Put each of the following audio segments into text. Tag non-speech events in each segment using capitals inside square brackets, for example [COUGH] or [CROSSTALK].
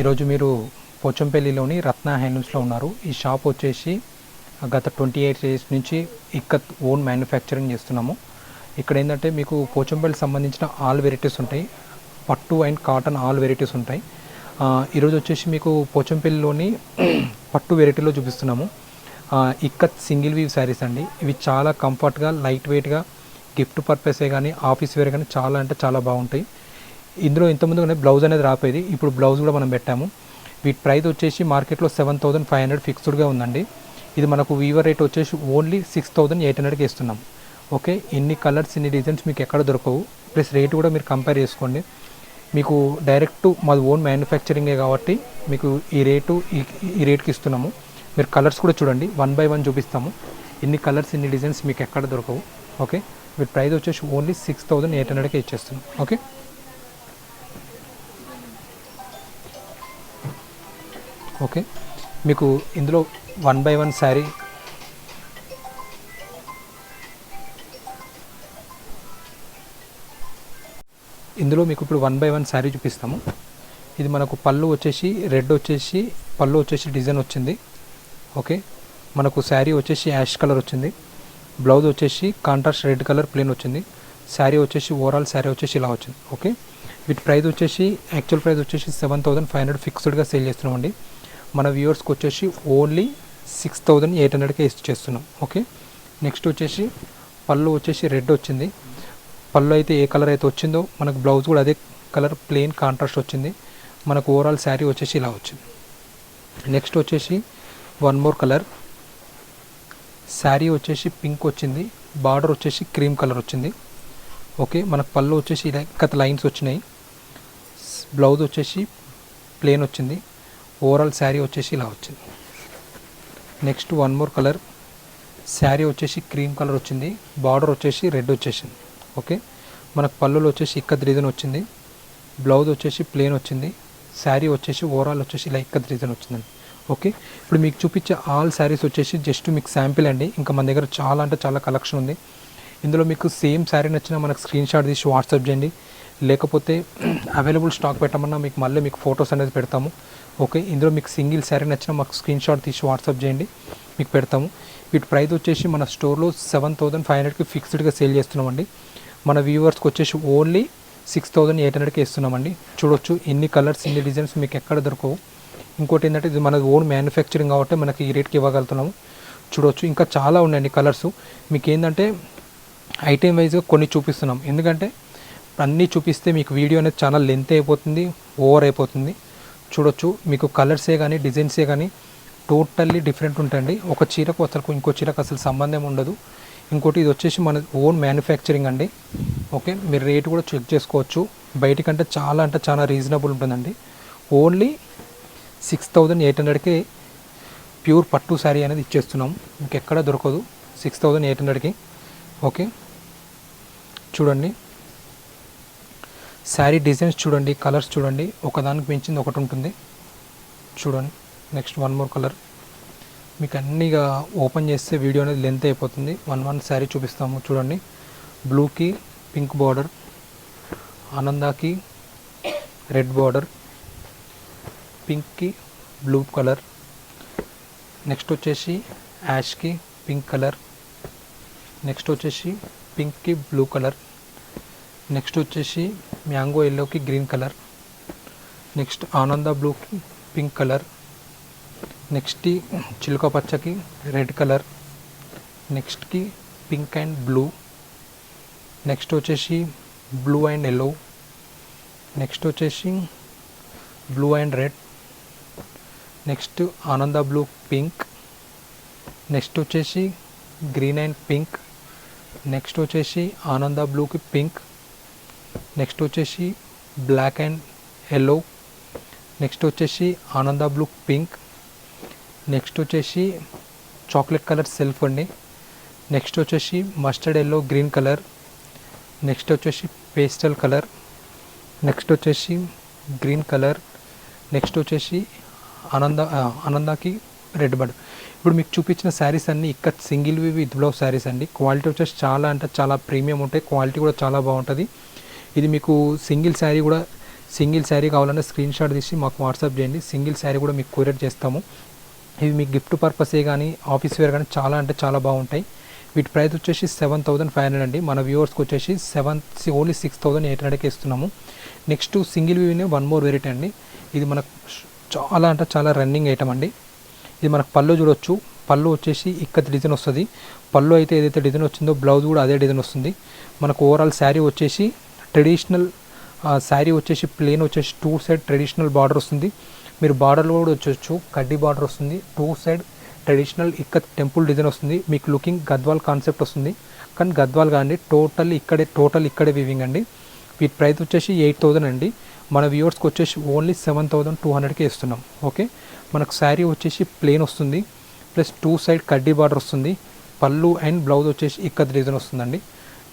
ఈరోజు మీరు పోచంపల్లిలోని రత్న హ్యాండ్లూమ్స్లో ఉన్నారు. ఈ షాప్ వచ్చేసి గత ట్వంటీ ఎయిట్ ఇయర్స్ నుంచి ఇక్కత్ ఓన్ మ్యానుఫ్యాక్చరింగ్ చేస్తున్నాము. ఇక్కడ ఏంటంటే మీకు పోచంపల్లికి సంబంధించిన ఆల్ వెరైటీస్ ఉంటాయి. పట్టు అండ్ కాటన్ ఆల్ వెరైటీస్ ఉంటాయి. ఈరోజు వచ్చేసి మీకు పోచంపల్లిలోని [CLEARS THROAT] పట్టు వెరైటీలో చూపిస్తున్నాము. ఇక్కత్ సింగిల్ వీవ్ శారీస్ అండి. ఇవి చాలా కంఫర్ట్గా లైట్ వెయిట్గా గిఫ్ట్ పర్పసే కానీ ఆఫీస్ వేర్ కానీ చాలా అంటే చాలా బాగుంటాయి. ఇందులో ఇంతకుముందు బ్లౌజ్ అనేది రాపోయేది ఇప్పుడు బ్లౌజ్ కూడా మనం పెట్టాము. వీటి ప్రైస్ వచ్చేసి మార్కెట్లో సెవెన్ థౌసండ్ ఫైవ్ హండ్రెడ్ ఫిక్స్డ్గా ఉందండి. ఇది మనకు వీవర్ రేట్ వచ్చేసి ఓన్లీ సిక్స్ థౌసండ్ ఎయిట్ హండ్రెడ్కి ఇస్తున్నాం. ఓకే? ఇన్ని కలర్స్ ఇన్ని డిజైన్స్ మీకు ఎక్కడ దొరకవు. ప్లస్ రేట్ కూడా మీరు కంపేర్ చేసుకోండి. మీకు డైరెక్ట్ మాది ఓన్ మ్యానుఫ్యాక్చరింగే కాబట్టి మీకు ఈ రేటు ఈ ఈ రేట్కి ఇస్తున్నాము. మీరు కలర్స్ కూడా చూడండి. వన్ బై వన్ చూపిస్తాము. ఇన్ని కలర్స్ ఇన్ని డిజైన్స్ మీకు ఎక్కడ దొరకవు. ఓకే? వీటి ప్రైస్ వచ్చేసి ఓన్లీ సిక్స్ థౌసండ్ ఎయిట్ హండ్రెడ్కే ఇచ్చేస్తున్నాం. ఓకే? ఓకే. మీకు ఇందులో వన్ బై వన్ శారీ ఇందులో మీకు ఇప్పుడు వన్ బై వన్ శారీ చూపిస్తాము. ఇది మనకు పళ్ళు వచ్చేసి రెడ్ వచ్చేసి పళ్ళు వచ్చేసి డిజైన్ వచ్చింది. ఓకే. మనకు శారీ వచ్చేసి యాష్ కలర్ వచ్చింది. బ్లౌజ్ వచ్చేసి కాంట్రాస్ట్ రెడ్ కలర్ ప్లేన్ వచ్చింది. శారీ వచ్చేసి ఓవరాల్ శారీ వచ్చేసి ఇలా వచ్చింది. ఓకే. వీటి ప్రైస్ వచ్చేసి యాక్చువల్ ప్రైస్ వచ్చేసి సెవెన్ థౌసండ్ ఫైవ్ హండ్రెడ్ ఫిక్స్డ్గా సేల్ చేస్తున్నామండి. మన వ్యూవర్స్కి వచ్చేసి ఓన్లీ సిక్స్ థౌజండ్ ఎయిట్ హండ్రెడ్కే ఇచ్చి చేస్తున్నాం. ఓకే? నెక్స్ట్ వచ్చేసి పళ్ళు వచ్చేసి రెడ్ వచ్చింది. పళ్ళు అయితే ఏ కలర్ అయితే వచ్చిందో మనకు బ్లౌజ్ కూడా అదే కలర్ ప్లెయిన్ కాంట్రాస్ట్ వచ్చింది. మనకు ఓవరాల్ శారీ వచ్చేసి ఇలా వచ్చింది. నెక్స్ట్ వచ్చేసి వన్ మోర్ కలర్. శారీ వచ్చేసి పింక్ వచ్చింది. బార్డర్ వచ్చేసి క్రీమ్ కలర్ వచ్చింది. ఓకే? మనకు పళ్ళు వచ్చేసి ఇలా కథ లైన్స్ వచ్చినాయి. బ్లౌజ్ వచ్చేసి ప్లెయిన్ వచ్చింది. ఓవరాల్ శారీ వచ్చేసి ఇలా వచ్చింది. Next one more colour. Sari వచ్చేసి క్రీమ్ కలర్ వచ్చింది. బార్డర్ వచ్చేసి రెడ్ వచ్చేసింది. ఓకే? మనకు పళ్ళులో వచ్చేసి ఇక్కత్ రీజన్ వచ్చింది. బ్లౌజ్ వచ్చేసి ప్లెయిన్ వచ్చింది. శారీ వచ్చేసి ఓవరాల్ వచ్చేసి ఇలా ఇక్కత్ రీజన్ వచ్చిందండి. ఓకే? ఇప్పుడు మీకు చూపించే ఆల్ శారీస్ వచ్చేసి జస్ట్ మీకు శాంపిల్ అండి. ఇంకా మన దగ్గర చాలా అంటే చాలా కలెక్షన్ ఉంది. ఇందులో మీకు సేమ్ శారీ నచ్చినా మనకు స్క్రీన్ షాట్ తీసి వాట్సాప్ చేయండి. లేకపోతే [CLEARS THROAT] అవైలబుల్ స్టాక్ పెట్టమన్నా మీకు మళ్ళీ మీకు ఫొటోస్ అనేది పెడతాము. ఓకే ఇందులో మీకు సింగిల్ శారీ నచ్చిన మాకు స్క్రీన్ షాట్ తీసి వాట్సాప్ చేయండి మీకు పెడతాము. వీటి ప్రైస్ వచ్చేసి మన స్టోర్లో సెవెన్ థౌసండ్ ఫైవ్ హండ్రెడ్కి ఫిక్స్డ్గా సేల్ చేస్తున్నామండి. మన వ్యూవర్స్కి వచ్చేసి ఓన్లీ సిక్స్ థౌసండ్ ఎయిట్ హండ్రెడ్కి ఇస్తున్నామండి. చూడొచ్చు ఎన్ని కలర్స్ ఇన్ని డిజైన్స్ మీకు ఎక్కడ దొరకవు. ఇంకోటి ఏంటంటే ఇది మన ఓన్ మ్యానుఫ్యాక్చరింగ్ కాబట్టి మనకి ఈ రేట్కి ఇవ్వగలుగుతున్నాము. చూడొచ్చు ఇంకా చాలా ఉన్నాయండి కలర్స్. మీకు ఏంటంటే ఐటెం వైజ్గా కొన్ని చూపిస్తున్నాం. ఎందుకంటే అన్నీ చూపిస్తే మీకు వీడియో అనేది చాలా లెంత్ అయిపోతుంది ఓవర్ అయిపోతుంది. చూడొచ్చు. మీకు కలర్సే కానీ డిజైన్సే కానీ టోటల్లీ డిఫరెంట్ ఉంటాయండి. ఒక చీరకు అసలు ఇంకో చీరకు అసలు సంబంధం ఉండదు. ఇంకోటి ఇది వచ్చేసి మన ఓన్ మ్యానుఫ్యాక్చరింగ్ అండి. ఓకే మీరు రేట్ కూడా చెక్ చేసుకోవచ్చు. బయటికంటే చాలా అంటే చాలా రీజనబుల్ ఉంటుందండి. ఓన్లీ సిక్స్ థౌజండ్ ఎయిట్ హండ్రెడ్కి ప్యూర్ పట్టు శారీ అనేది ఇచ్చేస్తున్నాం. ఇంకెక్కడ దొరకదు. సిక్స్ థౌజండ్ ఎయిట్ హండ్రెడ్కి. ఓకే చూడండి. శారీ డిజైన్స్ చూడండి కలర్స్ చూడండి. ఒకదానికి మించింది ఒకటి ఉంటుంది. చూడండి నెక్స్ట్ వన్ మోర్ కలర్ మీకు అన్నీగా ఓపెన్ చేస్తే వీడియో అనేది లెంత్ అయిపోతుంది. వన్ వన్ శారీ చూపిస్తాము చూడండి. బ్లూకి పింక్ బార్డర్ ఆనందాకి రెడ్ బార్డర్ పింక్కి బ్లూ కలర్ నెక్స్ట్ వచ్చేసి యాష్కి పింక్ కలర్ నెక్స్ట్ వచ్చేసి పింక్కి బ్లూ కలర్ నెక్స్ట్ వచ్చేసి మ్యాంగో ఎల్లోకి గ్రీన్ కలర్. నెక్స్ట్ ఆనంద బ్లూకి పింక్ కలర్. నెక్స్ట్ చిలుక పచ్చకి రెడ్ కలర్. నెక్స్ట్కి పింక్ అండ్ బ్లూ. నెక్స్ట్ వచ్చేసి బ్లూ అండ్ ఎల్లో. నెక్స్ట్ వచ్చేసి బ్లూ అండ్ రెడ్. నెక్స్ట్ ఆనంద బ్లూ పింక్. నెక్స్ట్ వచ్చేసి గ్రీన్ అండ్ పింక్. నెక్స్ట్ వచ్చేసి ఆనంద బ్లూకి పింక్. నెక్స్ట్ వచ్చేసి బ్లాక్ అండ్ ఎల్లో. నెక్స్ట్ వచ్చేసి ఆనంద బ్లూ పింక్. నెక్స్ట్ వచ్చేసి చాక్లెట్ కలర్ సెల్ఫ్ అండి. నెక్స్ట్ వచ్చేసి mustard yellow green colour. Next వచ్చేసి పేస్టల్ కలర్. నెక్స్ట్ వచ్చేసి గ్రీన్ కలర్. నెక్స్ట్ వచ్చేసి ఆనంద ఆనందాకి రెడ్ బడ్ ఇప్పుడు మీకు చూపించిన శారీస్ అన్నీ ఇక్కడ సింగిల్ వి విత్ బ్లౌజ్ శారీస్ అండి. క్వాలిటీ వచ్చేసి చాలా అంటే చాలా ప్రీమియం ఉంటాయి. క్వాలిటీ కూడా చాలా బాగుంటుంది. ఇది మీకు సింగిల్ శారీ కూడా సింగిల్ శారీ కావాలన్నా స్క్రీన్ షాట్ తీసి మాకు వాట్సాప్ చేయండి. సింగిల్ శారీ కూడా మీకు కొరియర్ చేస్తాము. ఇవి మీకు గిఫ్ట్ పర్పసే కానీ ఆఫీస్ వేర్ కానీ చాలా అంటే చాలా బాగుంటాయి. వీటి ప్రైస్ వచ్చేసి సెవెన్ థౌసండ్ ఫైవ్ హండ్రెడ్ అండి. మన వ్యూవర్స్కి వచ్చేసి seven only six thousand eight హండ్రెడ్కి ఇస్తున్నాము. నెక్స్ట్ సింగిల్ వ్యూనే వన్ మోర్ వెరైటీ అండి. ఇది మనకు చాలా అంటే చాలా రన్నింగ్ ఐటమ్ అండి. ఇది మనకు పళ్ళు చూడొచ్చు. పళ్ళు వచ్చేసి ఇక్కత్ డిజైన్ వస్తుంది. పళ్ళు అయితే ఏదైతే డిజైన్ వచ్చిందో బ్లౌజ్ కూడా అదే డిజైన్ వస్తుంది. మనకు ఓవరాల్ శారీ వచ్చేసి ట్రెడిషనల్ శారీ వచ్చేసి ప్లేన్ వచ్చేసి టూ సైడ్ ట్రెడిషనల్ బార్డర్ వస్తుంది. మీరు బార్డర్లో కూడా వచ్చేచ్చు కడ్డీ బార్డర్ వస్తుంది. Two side traditional ikat temple design వస్తుంది. మీకు లుకింగ్ గద్వాల్ కాన్సెప్ట్ వస్తుంది. కానీ గద్వాల్ కానీ టోటల్ ఇక్కడే టోటల్ ఇక్కడే వివింగ్ అండి. వీటి ప్రైస్ వచ్చేసి ఎయిట్ థౌజండ్ అండి. మన వ్యూవర్స్కి వచ్చేసి ఓన్లీ సెవెన్ థౌజండ్ టూ హండ్రెడ్కి ఇస్తున్నాం. ఓకే? మనకు శారీ వచ్చేసి ప్లేన్ వస్తుంది. ప్లస్ టూ సైడ్ కడ్డీ బార్డర్ వస్తుంది. పళ్ళు అండ్ బ్లౌజ్ వచ్చేసి ఇక్కత్ డిజైన్ వస్తుందండి.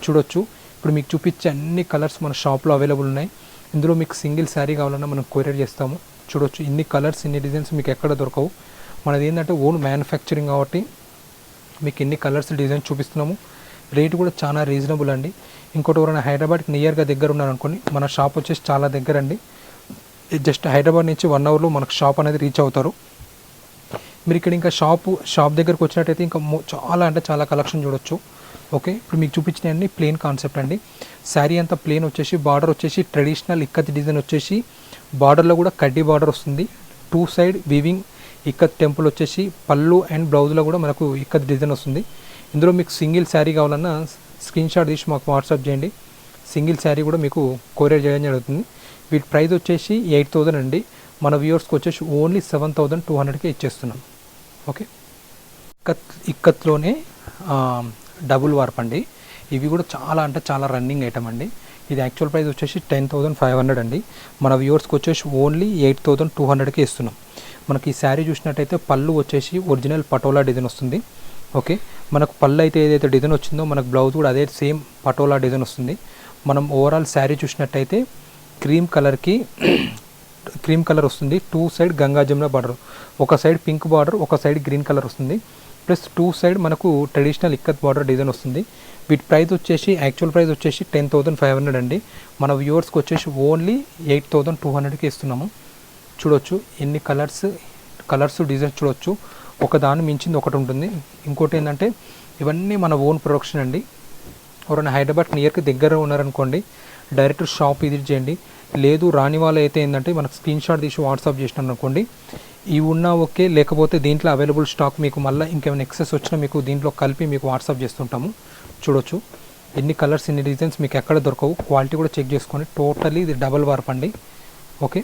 చూడొచ్చు. ఇప్పుడు మీకు చూపించే అన్ని కలర్స్ మన షాప్లో అవైలబుల్ ఉన్నాయి. ఇందులో మీకు సింగిల్ శారీ కావాలన్నా మనం కొరియర్ చేస్తాము. చూడొచ్చు ఇన్ని కలర్స్ ఇన్ని డిజైన్స్ మీకు ఎక్కడ దొరకవు. మనది ఏంటంటే ఓన్ మ్యానుఫ్యాక్చరింగ్ కాబట్టి మీకు ఎన్ని కలర్స్ డిజైన్స్ చూపిస్తున్నాము. రేట్ కూడా చాలా రీజనబుల్ అండి. ఇంకోటి ఎవరైనా హైదరాబాద్కి నియర్గా దగ్గర ఉన్నారనుకోండి మన షాప్ వచ్చేసి చాలా దగ్గర అండి. జస్ట్ హైదరాబాద్ నుంచి వన్ అవర్లో మనకు షాప్ అనేది రీచ్ అవుతారు. మీరు ఇక్కడ ఇంకా షాపు షాప్ దగ్గరకు వచ్చినట్టయితే ఇంకా చాలా అంటే చాలా కలెక్షన్ చూడొచ్చు. ఓకే? ఇప్పుడు మీకు చూపించిన అన్ని ప్లేన్ కాన్సెప్ట్ అండి. శారీ అంతా ప్లేన్ వచ్చేసి బార్డర్ వచ్చేసి ట్రెడిషనల్ ఇక్కత్ డిజైన్ వచ్చేసి బార్డర్లో కూడా కడ్డీ బార్డర్ వస్తుంది. Two side weaving ikat temple వచ్చేసి పళ్ళు అండ్ బ్లౌజ్లో కూడా మనకు ఇక్కత్ డిజైన్ వస్తుంది. ఇందులో మీకు సింగిల్ శారీ కావాలన్నా స్క్రీన్ షాట్ తీసి మాకు వాట్సాప్ చేయండి. సింగిల్ శారీ కూడా మీకు కొరియర్ చేయడం జరుగుతుంది. వీటి ప్రైస్ వచ్చేసి ఎయిట్ థౌజండ్ అండి. మన వ్యూవర్స్కి వచ్చేసి ఓన్లీ సెవెన్ థౌజండ్ టూ హండ్రెడ్కే ఇచ్చేస్తున్నాం. ఓకే? ఇక్కత్ ఇక్కత్లోనే డబుల్ వార్ప్ అండి. ఇవి కూడా చాలా అంటే చాలా రన్నింగ్ ఐటమ్ అండి. ఇది యాక్చువల్ ప్రైస్ వచ్చేసి టెన్ థౌసండ్ ఫైవ్ హండ్రెడ్ అండి. మన వ్యూవర్స్కి వచ్చేసి ఓన్లీ ఎయిట్ థౌసండ్ టూ హండ్రెడ్కి ఇస్తున్నాం. మనకి ఈ శారీ చూసినట్టయితే పళ్ళు వచ్చేసి ఒరిజినల్ పటోలా డిజైన్ వస్తుంది. ఓకే? మనకు పళ్ళు అయితే ఏదైతే డిజైన్ వచ్చిందో మనకు బ్లౌజ్ కూడా అదే సేమ్ పటోలా డిజైన్ వస్తుంది. మనం ఓవరాల్ శారీ చూసినట్టయితే క్రీమ్ కలర్కి క్రీమ్ కలర్ వస్తుంది. Two side Ganga Jamuna border ఒక సైడ్ పింక్ బార్డర్ ఒక సైడ్ గ్రీన్ కలర్ వస్తుంది. ప్లస్ టూ సైడ్ మనకు ట్రెడిషనల్ ఇక్కత్ బార్డర్ డిజైన్ వస్తుంది. వీటి ప్రైస్ వచ్చేసి యాక్చువల్ ప్రైస్ వచ్చేసి టెన్ థౌసండ్ ఫైవ్ హండ్రెడ్ అండి. మన వ్యూవర్స్కి వచ్చేసి ఓన్లీ ఎయిట్ థౌసండ్ టూ హండ్రెడ్కి ఇస్తున్నాము. చూడొచ్చు ఎన్ని కలర్స్ కలర్స్ డిజైన్స్ చూడొచ్చు. ఒక దాన్ని మించింది ఒకటి ఉంటుంది. ఇంకోటి ఏంటంటే ఇవన్నీ మన ఓన్ ప్రొడక్షన్ అండి. ఎవరైనా హైదరాబాద్ నియర్కి దగ్గర ఉన్నారనుకోండి డైరెక్ట్ షాప్ విజిట్ చేయండి. లేదు రాని వాళ్ళు అయితే ఏంటంటే మనకు స్క్రీన్ షాట్ తీసి వాట్సాప్ చేసినాం అనుకోండి ఇవి ఉన్నా ఓకే లేకపోతే దీంట్లో అవైలబుల్ స్టాక్ మీకు మళ్ళీ ఇంకేమైనా ఎక్సెస్ వచ్చినా మీకు దీంట్లో కలిపి మీకు వాట్సాప్ చేస్తుంటాము. చూడొచ్చు. ఎన్ని కలర్స్ ఎన్ని డిజైన్స్ మీకు ఎక్కడ దొరకవు. క్వాలిటీ కూడా చెక్ చేసుకొని టోటలీ ఇది డబల్ వార్ప్ అండి ఓకే?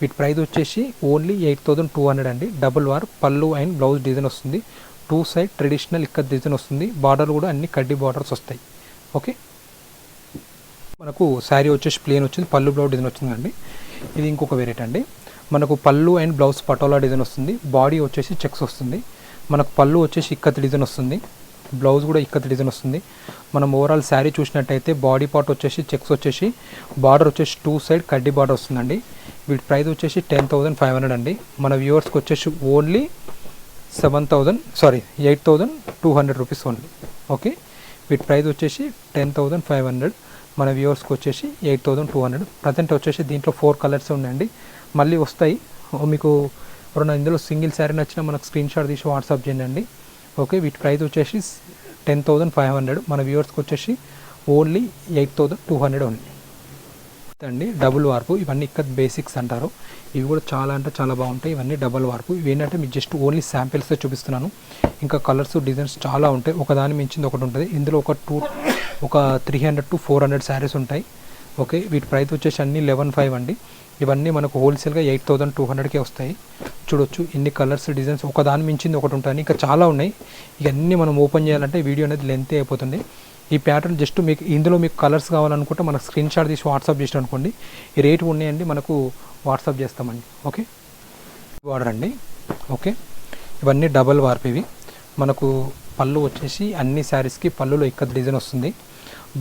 వీటి ప్రైస్ వచ్చేసి only eight thousand two hundred అండి. డబుల్ వార్ పళ్ళు అండ్ బ్లౌజ్ డిజైన్ వస్తుంది. టూ సైడ్ ట్రెడిషనల్ ఇక్కడ డిజైన్ వస్తుంది. బార్డర్ కూడా అన్ని కడ్డీ బార్డర్స్ వస్తాయి. ఓకే? మనకు శారీ వచ్చేసి ప్లేన్ వచ్చింది. పళ్ళు బ్లౌజ్ డిజైన్ వచ్చిందండి ఇది ఇంకొక వెరైటీ అండి. మనకు పళ్ళు అండ్ బ్లౌజ్ పటోలా డిజైన్ వస్తుంది. బాడీ వచ్చేసి చెక్స్ వస్తుంది. మనకు పళ్ళు వచ్చేసి ఇక్కత్ డిజైన్ వస్తుంది. బ్లౌజ్ కూడా ఇక్కత్ డిజైన్ వస్తుంది. మనం ఓవరాల్ శారీ చూసినట్టయితే బాడీ పార్ట్ వచ్చేసి చెక్స్ వచ్చేసి బార్డర్ వచ్చేసి టూ సైడ్ కడ్డీ బార్డర్ వస్తుందండి. వీటి ప్రైస్ వచ్చేసి టెన్ థౌజండ్ ఫైవ్ హండ్రెడ్ అండి. మన వ్యూవర్స్కి వచ్చేసి only seven thousand sorry eight thousand two hundred rupees only. Okay? వీటి ప్రైస్ వచ్చేసి టెన్ థౌజండ్ ఫైవ్ హండ్రెడ్. మన వ్యూవర్స్కి వచ్చేసి eight thousand two hundred. Present వచ్చేసి దీంట్లో ఫోర్ కలర్స్ ఉన్నాయండి. మళ్ళీ వస్తాయి. మీకు ఎవరైనా ఇందులో సింగిల్ శారీ నచ్చిన మనకు స్క్రీన్ షాట్ తీసి వాట్సాప్ చేయండి. ఓకే వీటి ప్రైస్ వచ్చేసి టెన్ థౌజండ్ ఫైవ్ హండ్రెడ్. మన వ్యూవర్స్కి వచ్చేసి only eight thousand two hundred only. అండి డబుల్ వార్పు ఇవన్నీ ఇక్కడ బేసిక్స్ అంటారు. ఇవి కూడా చాలా అంటే చాలా బాగుంటాయి. ఇవన్నీ డబుల్ వార్పు. ఇవి ఏంటంటే మీకు జస్ట్ ఓన్లీ శాంపిల్స్తో చూపిస్తున్నాను. ఇంకా కలర్స్ డిజైన్స్ చాలా ఉంటాయి. ఒకదాని మించింది ఒకటి ఉంటుంది. ఇందులో ఒక టూ ఒక three hundred to four hundred saris ఉంటాయి. ఓకే వీటి ప్రైస్ వచ్చేసి అన్ని లెవెన్ ఫైవ్ అండి. ఇవన్నీ మనకు హోల్సేల్గా ఎయిట్ థౌసండ్ టూ హండ్రెడ్కే వస్తాయి. చూడొచ్చు ఇన్ని కలర్స్ డిజైన్స్ ఒకదాని మించింది ఒకటి ఉంటాయి ఇంకా చాలా ఉన్నాయి. ఇవన్నీ మనం ఓపెన్ చేయాలంటే వీడియో అనేది లెంత్ అయిపోతుంది. ఈ ప్యాటర్న్ జస్ట్ మీకు ఇందులో మీకు కలర్స్ కావాలనుకుంటే మనకు స్క్రీన్ షాట్ తీసి వాట్సాప్ చేసిన అనుకోండి ఈ రేటు ఉన్నాయండి మనకు వాట్సాప్ చేస్తామండి. ఓకే? బార్డర్ అండి. ఓకే? ఇవన్నీ డబల్ వార్ప్ ఇవి. మనకు పళ్ళు వచ్చేసి అన్ని శారీస్కి పళ్ళులో ఇక్కడ డిజైన్ వస్తుంది.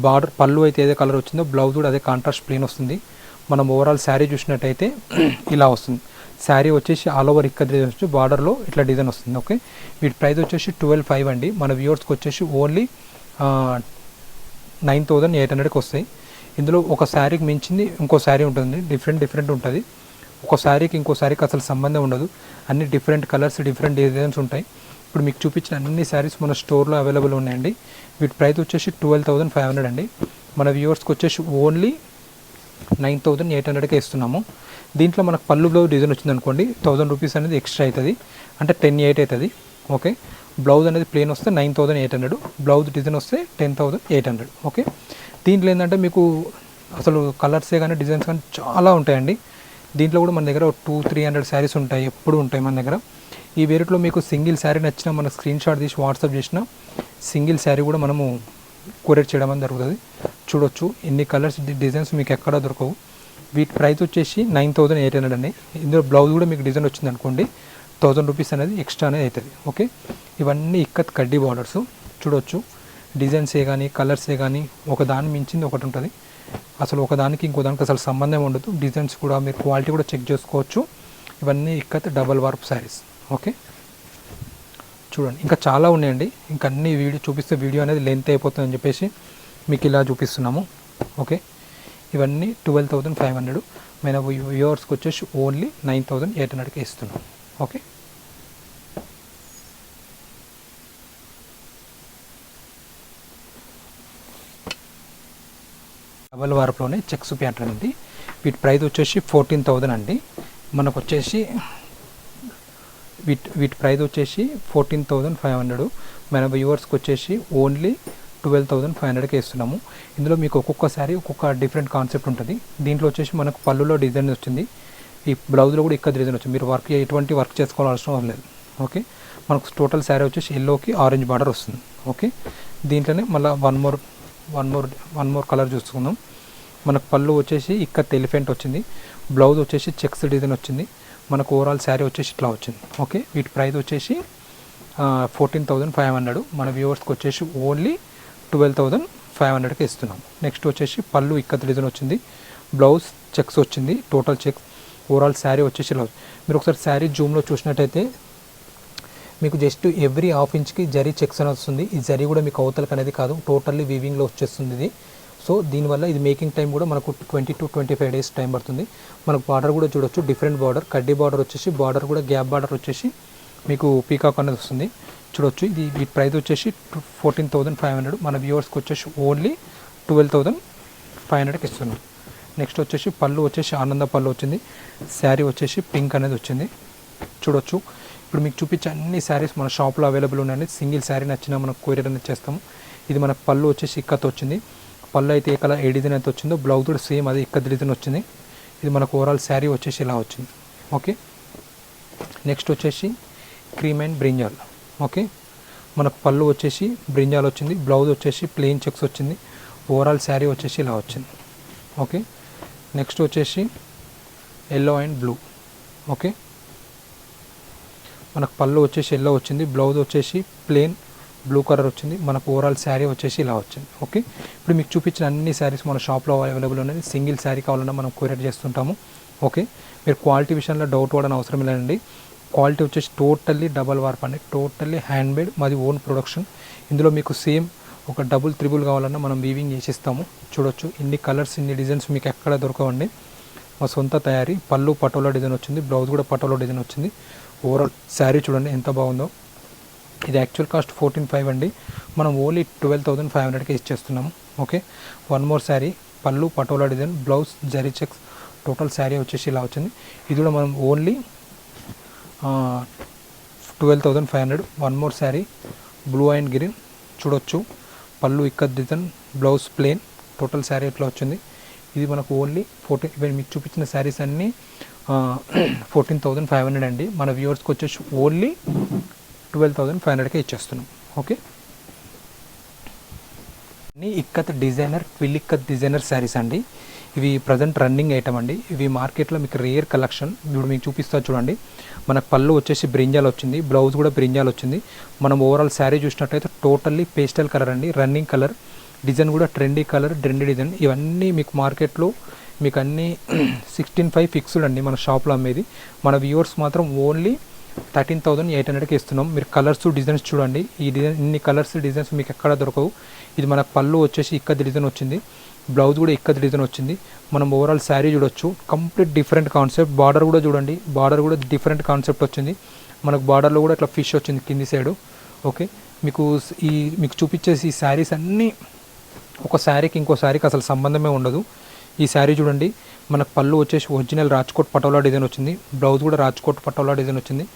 బార్డర్ పళ్ళు అయితే ఏదే కలర్ వచ్చిందో బ్లౌజ్ కూడా అదే కాంట్రాస్ట్ ప్లేన్ వస్తుంది. మనం ఓవరాల్ శారీ చూసినట్టయితే [CLEARS THROAT] ఇలా వస్తుంది. శారీ వచ్చేసి ఆల్ ఓవర్ ఇక్కడ డిజైన్ వచ్చి బార్డర్లో ఇట్లా డిజైన్ వస్తుంది. ఓకే వీటి ప్రైస్ వచ్చేసి ట్వెల్వ్ ఫైవ్ అండి. మన వ్యూవర్స్కి వచ్చేసి ఓన్లీ నైన్ థౌజండ్ ఎయిట్ హండ్రెడ్కి వస్తాయి. ఇందులో ఒక శారీకి మించింది ఇంకో శారీ ఉంటుంది. డిఫరెంట్ డిఫరెంట్ ఉంటుంది. ఒక శారీకి ఇంకో శారీకి అసలు సంబంధం ఉండదు. అన్ని డిఫరెంట్ కలర్స్ డిఫరెంట్ డిజైన్స్ ఉంటాయి. ఇప్పుడు మీకు చూపించిన అన్ని శారీస్ మన స్టోర్లో అవైలబుల్ ఉన్నాయండి. వీటి ప్రైస్ వచ్చేసి ట్వెల్వ్ థౌసండ్ ఫైవ్ హండ్రెడ్ అండి. మన వ్యూవర్స్కి వచ్చేసి ఓన్లీ నైన్ థౌసండ్ ఎయిట్ హండ్రెడ్కే ఇస్తున్నాము. దీంట్లో మనకు పళ్ళు బ్లౌజ్ డిజైన్ వచ్చింది అనుకోండి థౌసండ్ రూపీస్ అనేది ఎక్స్ట్రా అవుతుంది. అంటే టెన్ ఎయిట్ అవుతుంది. ఓకే? బ్లౌజ్ అనేది ప్లేన్ వస్తే nine thousand eight hundred. Blouse design వస్తే ten thousand eight hundred. Okay? దీంట్లో ఏంటంటే మీకు అసలు కలర్సే కానీ డిజైన్స్ కానీ చాలా ఉంటాయండి. దీంట్లో కూడా మన దగ్గర టూ త్రీ హండ్రెడ్ శారీస్ ఉంటాయి ఎప్పుడు ఉంటాయి మన దగ్గర. ఈ వేరేట్లో మీకు సింగిల్ శారీ నచ్చిన మన స్క్రీన్ షాట్ తీసి వాట్సాప్ చేసిన సింగిల్ శారీ కూడా మనము కొరియర్ చేయడం అనేది జరుగుతుంది. చూడొచ్చు ఎన్ని కలర్స్ డిజైన్స్ మీకు ఎక్కడ దొరకవు. వీటి ప్రైస్ వచ్చేసి నైన్ థౌజండ్ ఎయిట్ హండ్రెడ్ అండి. ఇందులో బ్లౌజ్ కూడా మీకు డిజైన్ వచ్చింది అనుకోండి థౌసండ్ రూపీస్ అనేది ఎక్స్ట్రా అనేది అవుతుంది. ఓకే? ఇవన్నీ ఇక్కత్ కడ్డీ బార్డర్స్. చూడొచ్చు డిజైన్సే కానీ కలర్సే కానీ ఒక దాని మించింది ఒకటి ఉంటుంది. అసలు ఒకదానికి ఇంకో దానికి అసలు సంబంధం ఉండదు. డిజైన్స్ కూడా మీరు క్వాలిటీ కూడా చెక్ చేసుకోవచ్చు. ఇవన్నీ ikat double warp saris okay చూడండి. ఇంకా చాలా ఉన్నాయండి. ఇంకా అన్ని వీడియో చూపిస్తే వీడియో అనేది లెంత్ అయిపోతుందని చెప్పేసి మీకు ఇలా చూపిస్తున్నాము. ఓకే ఇవన్నీ ట్వెల్వ్ థౌసండ్ ఫైవ్ హండ్రెడ్ మన వ్యూవర్స్కి వచ్చేసి ఓన్లీ నైన్ థౌజండ్ ఎయిట్ హండ్రెడ్కి ఇస్తున్నాం. ఓకే డబల్ వార్ప్లోనే చెక్స్ ప్యాటర్న్ అండి. వీటి ప్రైస్ వచ్చేసి ఫోర్టీన్ థౌజండ్ అండి. మనకు వచ్చేసి వీటి వీటి ప్రైస్ వచ్చేసి ఫోర్టీన్ థౌజండ్ ఫైవ్ హండ్రెడ్. మన వ్యూవర్స్కి వచ్చేసి ఓన్లీ ట్వెల్వ్ థౌజండ్ ఫైవ్ హండ్రెడ్కి ఇస్తున్నాము. ఇందులో మీకు ఒక్కొక్కసారి ఒక్కొక్క డిఫరెంట్ కాన్సెప్ట్ ఉంటుంది. దీంట్లో వచ్చేసి మనకు పళ్ళులో డిజైన్ వచ్చింది. ఈ బ్లౌజ్లో కూడా ఇక్కడ డిజైన్ వచ్చింది. మీరు వర్క్ ఎటువంటి వర్క్ చేసుకోవాల్సిన అవసరం లేదు. ఓకే? మనకు టోటల్ శారీ వచ్చేసి ఎల్లోకి ఆరెంజ్ బార్డర్ వస్తుంది. ఓకే? దీంట్లోనే మళ్ళీ one more one more one more colour చూసుకుందాం. మనకు పళ్ళు వచ్చేసి ఇక్కడ ఎలిఫెంట్ వచ్చింది బ్లౌజ్ వచ్చేసి చెక్స్ డిజైన్ వచ్చింది మనకు ఓవరాల్ శారీ వచ్చేసి ఇట్లా వచ్చింది. ఓకే వీటి ప్రైస్ వచ్చేసి ఫోర్టీన్ థౌజండ్ ఫైవ్ హండ్రెడ్ మన వ్యూవర్స్కి వచ్చేసి ఓన్లీ ట్వెల్వ్ థౌజండ్ ఫైవ్ హండ్రెడ్కి ఇస్తున్నాం. నెక్స్ట్ వచ్చేసి పళ్ళు ఇక్కత్ డిజైన్ వచ్చింది బ్లౌజ్ చెక్స్ వచ్చింది టోటల్ చెక్స్ ఓవరాల్ శారీ వచ్చేసి ఇలా మీరు ఒకసారి శారీ జూమ్లో చూసినట్టయితే మీకు జస్ట్ ఎవ్రీ హాఫ్ ఇంచ్కి జరీ చెక్స్ అని వస్తుంది. ఈ జరీ కూడా మీకు అవతలకు అనేది కాదు టోటల్లీ వీవింగ్లో వచ్చేస్తుంది ఇది. సో దీనివల్ల ఇది మేకింగ్ టైం కూడా మనకు twenty to twenty five days time పడుతుంది. మనకు బార్డర్ కూడా చూడొచ్చు డిఫరెంట్ బార్డర్ కడ్డీ బార్డర్ వచ్చేసి బార్డర్ కూడా గ్యాప్ బార్డర్ వచ్చేసి మీకు పీకాక్ అనేది వస్తుంది. చూడొచ్చు ఇది వీటి ప్రైస్ వచ్చేసి ఫోర్టీన్ థౌసండ్ ఫైవ్ హండ్రెడ్ మన వ్యూవర్స్కి వచ్చేసి ఓన్లీ ట్వెల్వ్ థౌసండ్ ఫైవ్ హండ్రెడ్కి ఇస్తున్నాం. నెక్స్ట్ వచ్చేసి పళ్ళు వచ్చేసి ఆనంద పళ్ళు వచ్చింది. శారీ వచ్చేసి పింక్ అనేది వచ్చింది. చూడొచ్చు. ఇప్పుడు మీకు చూపించే అన్ని శారీస్ మన షాప్లో అవైలబుల్ ఉన్నాయండి. సింగిల్ శారీ నచ్చినా మనం కొరియర్ అనేది చేస్తాము. ఇది మన పళ్ళు వచ్చేసి ఇక్కత్ వచ్చింది. పళ్ళు అయితే ఏ కలర్ ఏ డిజైన్ అయితే వచ్చిందో బ్లౌజ్ కూడా సేమ్ అదే ఇక్కడ డిజైన్ వచ్చింది. ఇది మనకు ఓవరాల్ శారీ వచ్చేసి ఇలా వచ్చింది. ఓకే? నెక్స్ట్ వచ్చేసి క్రీమ్ అండ్ బ్రింజాల్ ఓకే? మనకు పళ్ళు వచ్చేసి బ్రింజాల్ వచ్చింది బ్లౌజ్ వచ్చేసి ప్లెయిన్ చెక్స్ వచ్చింది ఓవరాల్ శారీ వచ్చేసి ఇలా వచ్చింది. ఓకే? నెక్స్ట్ వచ్చేసి ఎల్లో అండ్ బ్లూ ఓకే? మనకు పళ్ళు వచ్చేసి ఎల్లో వచ్చింది బ్లౌజ్ వచ్చేసి ప్లెయిన్ బ్లూ కలర్ వచ్చింది. మనకు ఓవరాల్ శారీ వచ్చేసి ఇలా వచ్చింది. ఓకే ఇప్పుడు మీకు చూపించిన అన్ని శారీస్ మన షాప్లో అవైలబుల్ ఉన్నాయి సింగిల్ శారీ కావాలన్నా మనం కొరియర్ చేస్తుంటాము. ఓకే మీరు క్వాలిటీ విషయంలో డౌట్ పడని అవసరం లేదండి. క్వాలిటీ వచ్చేసి టోటల్లీ డబల్ వార్ప్ అండి. టోటల్లీ హ్యాండ్మేడ్ మాది ఓన్ ప్రొడక్షన్ ఇందులో మీకు సేమ్ ఒక డబుల్ త్రిబుల్ కావాలన్నా మనం వీవింగ్ చేసిస్తాము. చూడొచ్చు. ఇన్ని కలర్స్ ఇన్ని డిజైన్స్ మీకు ఎక్కడ దొరకవండి. మా సొంత తయారీ. పళ్ళు పటోలా డిజైన్ వచ్చింది. బ్లౌజ్ కూడా పటోలా డిజైన్ వచ్చింది. ఓవరాల్ శారీ చూడండి ఎంత బాగుందో. ఇది యాక్చువల్ కాస్ట్ ఫోర్టీన్ ఫైవ్ అండి. మనం ఓన్లీ ట్వెల్వ్ థౌసండ్ ఫైవ్ హండ్రెడ్కి ఇచ్చేస్తున్నాము. ఓకే వన్ మోర్ శారీ పళ్ళు patola design blouse zari checks total sari వచ్చేసి ఇలా వచ్చింది. ఇది కూడా మనం only twelve thousand five hundred one more sari blue and green చూడొచ్చు. పళ్ళు ikat design blouse plain total sari ఇట్లా వచ్చింది? ఇది మనకు ఓన్లీ ఫోర్టీన్ ఇవన్నీ మీకు చూపించిన శారీస్ అన్నీ ఫోర్టీన్ థౌసండ్ ఫైవ్ హండ్రెడ్ అండి. మన వ్యూవర్స్కి వచ్చేసి ఓన్లీ ట్వెల్వ్ థౌసండ్ ఫైవ్ హండ్రెడ్కే ఇచ్చేస్తున్నాం. Okay? Ikat designer twill ikat designer saris అండి. ఇవి ప్రజెంట్ రన్నింగ్ ఐటమ్ అండి. ఇవి మార్కెట్లో మీకు రేర్ కలెక్షన్. ఇప్పుడు మీకు చూపిస్తా చూడండి. మనకు పళ్ళు వచ్చేసి బ్రింజాల్ వచ్చింది. బ్లౌజ్ కూడా బ్రింజాల్ వచ్చింది. మనం ఓవరాల్ శారీ చూసినట్టయితే టోటల్లీ పేస్టల్ కలర్ అండి. Running colour. డిజైన్ కూడా ట్రెండీ కలర్ ట్రెండీ డిజైన్. ఇవన్నీ మీకు మార్కెట్లో మీకు అన్నీ [CLEARS THROAT] సిక్స్టీన్ ఫైవ్ ఫిక్స్డ్ అండి మన షాప్లో అమ్మేది. మన వ్యూవర్స్ మాత్రం ఓన్లీ థర్టీన్ థౌసండ్ ఎయిట్ హండ్రెడ్కి ఇస్తున్నాం. మీరు కలర్స్ డిజైన్స్ చూడండి. ఈ డిజైన్ ఇన్ని కలర్స్ డిజైన్స్ మీకు ఎక్కడ దొరకవు. ఇది మన పళ్ళు వచ్చేసి ఇక్కడ డిజైన్ వచ్చింది. బ్లౌజ్ కూడా ఇక్కది డిజైన్ వచ్చింది. మనం ఓవరాల్ శారీ చూడొచ్చు. Complete different concept. బార్డర్ కూడా చూడండి. బార్డర్ కూడా డిఫరెంట్ కాన్సెప్ట్ వచ్చింది. మనకు బార్డర్లో కూడా ఇట్లా ఫిష్ వచ్చింది కింది సైడు. ఓకే? మీకు ఈ మీకు చూపించేసి ఈ శారీస్ అన్నీ ఒక శారీకి ఇంకో శారీకి అసలు సంబంధమే ఉండదు. ఈ శారీ చూడండి. మనకు పళ్ళు వచ్చేసి ఒరిజినల్ రాజ్కోట్ పటోలా డిజైన్ వచ్చింది. బ్లౌజ్ కూడా రాజ్కోట్ పటోలా డిజైన్ వచ్చింది.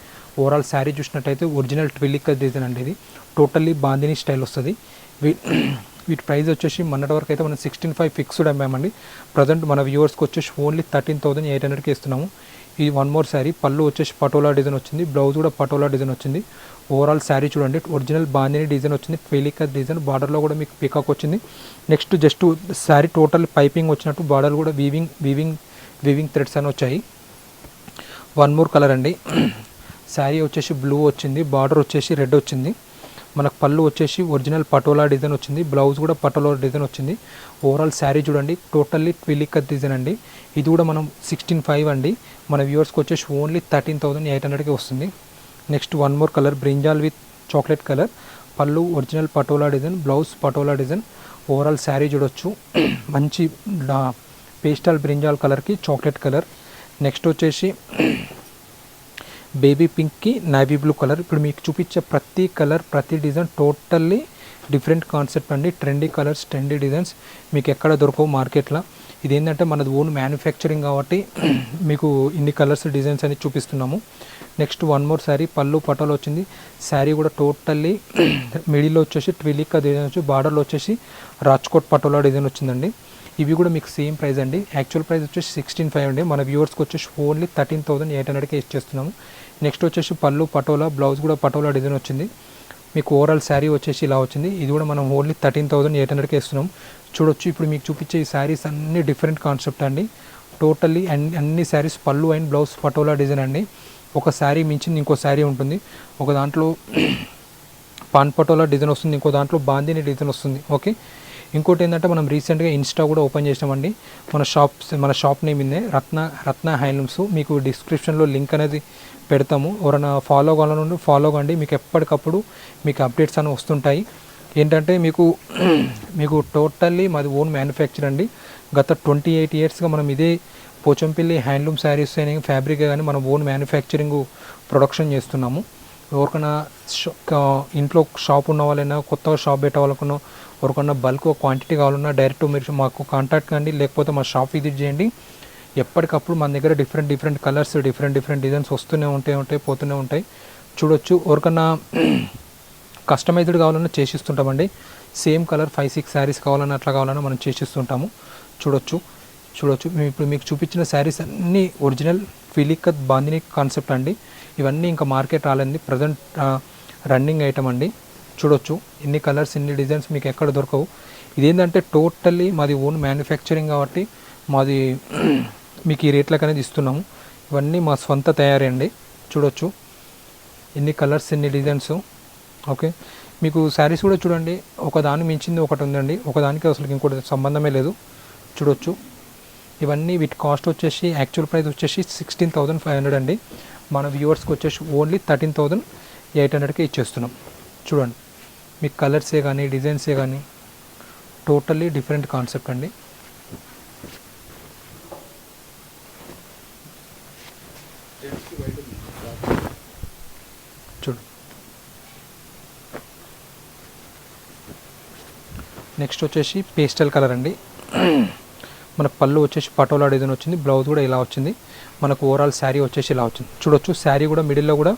ఓవరాల్ శారీ చూసినట్టయితే ఒరిజినల్ ట్విలిక్ డిజైన్ అండి ఇది. టోటల్లీ బాందిని స్టైల్ వస్తుంది. వీటి ప్రైస్ వచ్చేసి మొన్నటి వరకు అయితే మనం సిక్స్టీన్ ఫైవ్ ఫిక్స్డ్ అమ్మామండి. ప్రజెంట్ మన వ్యూవర్స్కి వచ్చేసి ఓన్లీ థర్టీన్ థౌసండ్ ఎయిట్ హండ్రెడ్కి ఇస్తున్నాము. ఈ వన్ మోర్ శారీ పళ్ళు వచ్చేసి పటోలా డిజైన్ వచ్చింది. బ్లౌజ్ కూడా పటోలా డిజైన్ వచ్చింది. ఓవరాల్ శారీ చూడండి ఒరిజినల్ బాందిని డిజైన్ వచ్చింది. ట్వెలిక డిజైన్ బార్డర్లో కూడా మీకు పికాక్ వచ్చింది. Next just sari total piping వచ్చినట్టు బార్డర్ కూడా వీవింగ్ వీవింగ్ వీవింగ్ థ్రెడ్స్ అని వచ్చాయి. వన్ మోర్ కలర్ అండి. శారీ వచ్చేసి బ్లూ వచ్చింది బార్డర్ వచ్చేసి రెడ్ వచ్చింది. మనకు పళ్ళు వచ్చేసి ఒరిజినల్ పటోలా డిజైన్ వచ్చింది బ్లౌజ్ కూడా పటోలా డిజైన్ వచ్చింది. ఓవరాల్ శారీ చూడండి టోటల్లీ ట్విలిక్ డిజైన్ అండి. ఇది కూడా మనం సిక్స్టీన్ ఫైవ్ అండి. మన వ్యూవర్స్కి వచ్చేసి ఓన్లీ థర్టీన్ థౌసండ్ ఎయిట్ హండ్రెడ్కి వస్తుంది. Next one more colour brinjal with chocolate colour. పళ్ళు original patola design blouse patola design. Overall sari చూడొచ్చు. [CLEARS THROAT] మంచి పేస్టల్ బ్రింజాల్ కలర్కి చాక్లెట్ కలర్. నెక్స్ట్ వచ్చేసి బేబీ పింక్కి నావీ బ్లూ కలర్. ఇప్పుడు మీకు చూపించే ప్రతి కలర్ ప్రతి డిజైన్ టోటల్లీ డిఫరెంట్ కాన్సెప్ట్ అండి. ట్రెండీ కలర్స్ ట్రెండీ డిజైన్స్ మీకు ఎక్కడ దొరకవు మార్కెట్లో. ఇది ఏంటంటే మనది ఓన్ మ్యానుఫ్యాక్చరింగ్ కాబట్టి [CLEARS THROAT] మీకు ఇన్ని కలర్స్ డిజైన్స్ అని చూపిస్తున్నాము. నెక్స్ట్ వన్ మోర్ శారీ పళ్ళు పటాలు వచ్చింది. శారీ కూడా టోటల్లీ [CLEARS THROAT] మిడిల్లో వచ్చేసి ట్విలికా డిజైన్ వచ్చి బార్డర్లో వచ్చేసి రాజ్కోట్ పటోలా డిజైన్ వచ్చిందండి. ఇవి కూడా మీకు సేమ్ ప్రైస్ అండి. యాక్చువల్ ప్రైస్ వచ్చేసి సిక్స్టీన్ ఫైవ్ అండి. మన వ్యూవర్స్కి వచ్చేసి ఓన్లీ థర్టీన్ థౌసండ్ ఎయిట్ హండ్రెడ్కి ఇచ్చేస్తున్నాము. నెక్స్ట్ వచ్చేసి పళ్ళు పటోలా బ్లౌజ్ కూడా పటోలా డిజైన్ వచ్చింది. మీకు ఓవరాల్ శారీ వచ్చేసి ఇలా వచ్చింది. ఇది కూడా మనం ఓన్లీ థర్టీన్ థౌసండ్ ఎయిట్ హండ్రెడ్కి ఇస్తున్నాం చూడొచ్చు ఇప్పుడు మీకు చూపించే ఈ శారీస్ అన్ని డిఫరెంట్ కాన్సెప్ట్ అండి. టోటల్లీ అన్ని అన్ని శారీస్ పళ్ళు అండ్ బ్లౌజ్ పటోలా డిజైన్ అండి. ఒక శారీ మించింది ఇంకో శారీ ఉంటుంది. ఒక దాంట్లో [CLEARS THROAT] పాన్ పటోలా డిజైన్ వస్తుంది. ఇంకో దాంట్లో బాందిని డిజైన్ వస్తుంది. ఓకే? ఇంకోటి ఏంటంటే మనం రీసెంట్గా ఇన్స్టా కూడా ఓపెన్ చేసినామండి. మన షాప్ మన షాప్ నేమ్ ఇందే రత్న రత్న హ్యాండ్లూమ్స్ మీకు డిస్క్రిప్షన్లో లింక్ అనేది పెడతాము. ఎవరైనా ఫాలో కావాలనుండి ఫాలో కండి. మీకు ఎప్పటికప్పుడు మీకు అప్డేట్స్ అని వస్తుంటాయి. ఏంటంటే మీకు మీకు టోటల్లీ మాది ఓన్ మ్యానుఫ్యాక్చర్ అండి. గత ట్వంటీ ఎయిట్ ఇయర్స్గా మనం ఇదే పోచంపల్లి హ్యాండ్లూమ్ శారీస్ అని ఫ్యాబ్రిక్ కానీ మనం ఓన్ మ్యానుఫ్యాక్చరింగ్ ప్రొడక్షన్ చేస్తున్నాము. ఎవరికైనా షా- ఇంట్లో షాప్ ఉన్న వాళ్ళైనా కొత్తగా షాప్ పెట్టాలనుకున్నా ఎవరికన్నా బల్క్ క్వాంటిటీ కావాలన్నా డైరెక్ట్ మీరు మాకు కాంటాక్ట్ కండి లేకపోతే మా షాప్ విజిట్ చేయండి. ఎప్పటికప్పుడు మన దగ్గర different different colours different different designs వస్తూనే ఉంటాయి ఉంటాయి పోతూనే ఉంటాయి. చూడొచ్చు ఎవరికన్నా కస్టమైజ్డ్ కావాలన్నా చేసిస్తుంటామండి. Same colour five six saris కావాలన్నా అట్లా కావాలన్నా మనం చేసిస్తుంటాము. చూడొచ్చు చూడొచ్చు. మేము ఇప్పుడు మీకు చూపించిన శారీస్ అన్నీ ఒరిజినల్ ఫిలికత్ బాందిని కాన్సెప్ట్ అండి. ఇవన్నీ ఇంకా మార్కెట్ రాలేదు ప్రజెంట్ రన్నింగ్ ఐటమ్ అండి. చూడొచ్చు. ఎన్ని కలర్స్ ఇన్ని డిజైన్స్ మీకు ఎక్కడ దొరకవు. ఇదేంటంటే టోటల్లీ మాది ఓన్ మ్యానుఫ్యాక్చరింగ్ కాబట్టి మాది [CLEARS THROAT] మీకు ఈ రేట్లకు అనేది ఇస్తున్నాము. ఇవన్నీ మా స్వంత తయారీ అండి. చూడొచ్చు. ఎన్ని కలర్స్ ఎన్ని డిజైన్స్. ఓకే. మీకు శారీస్ కూడా చూడండి. ఒకదాని మించింది ఒకటి ఉందండి. ఒకదానికి అసలు ఇంకోటి సంబంధమే లేదు. చూడొచ్చు. ఇవన్నీ వీటి కాస్ట్ వచ్చేసి యాక్చువల్ ప్రైస్ వచ్చేసి సిక్స్టీన్ థౌసండ్ ఫైవ్ హండ్రెడ్ అండి. మన వ్యూవర్స్కి వచ్చేసి ఓన్లీ థర్టీన్ థౌసండ్ ఎయిట్ హండ్రెడ్కి ఇచ్చేస్తున్నాం. చూడండి. మీకు కలర్సే కానీ డిజైన్సే కానీ టోటల్లీ డిఫరెంట్ కాన్సెప్ట్ అండి. చూడు. నెక్స్ట్ వచ్చేసి పేస్టల్ కలర్ అండి. మన పళ్ళు వచ్చేసి పటోలా డిజైన్ వచ్చింది బ్లౌజ్ కూడా ఇలా వచ్చింది. మనకు ఓవరాల్ శారీ వచ్చేసి ఇలా వచ్చింది. చూడొచ్చు శారీ కూడా మిడిల్లో కూడా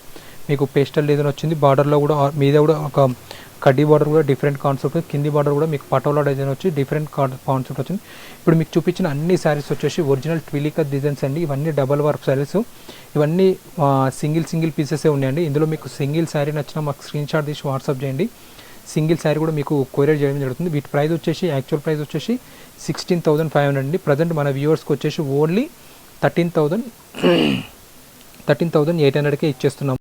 మీకు పేస్టల్ డిజైన్ వచ్చింది బార్డర్లో కూడా మీద కూడా ఒక కడ్డీ బార్డర్ కూడా డిఫరెంట్ కాన్సెప్ట్ కింది బార్డర్ కూడా మీకు పటోలా డిజైన్ వచ్చి డిఫరెంట్ కాన్సెప్ట్ వచ్చింది. ఇప్పుడు మీకు చూపించిన అన్ని శారీస్ వచ్చేసి ఒరిజినల్ ట్విలికా డిజైన్స్ అండి. ఇవన్నీ డబల్ వర్క్ శారీస్ ఇవన్నీ సింగిల్ సింగిల్ పీసెసే ఉన్నాయండి. ఇందులో మీకు సింగిల్ శారీ నచ్చినా మాకు స్క్రీన్ షాట్ తీసి వాట్సాప్ చేయండి. సింగిల్ శారీ కూడా మీకు కొరియర్ చేయడం జరుగుతుంది. వీటి ప్రైస్ వచ్చేసి యాక్చువల్ ప్రైస్ వచ్చేసి సిక్స్టీన్ థౌసండ్ ఫైవ్ హండ్రెడ్ అండి. ప్రజెంట్ మన వ్యూవర్స్కి వచ్చేసి only thirteen thousand thirteen thousand eight హండ్రెడ్కే ఇచ్చేస్తున్నాం.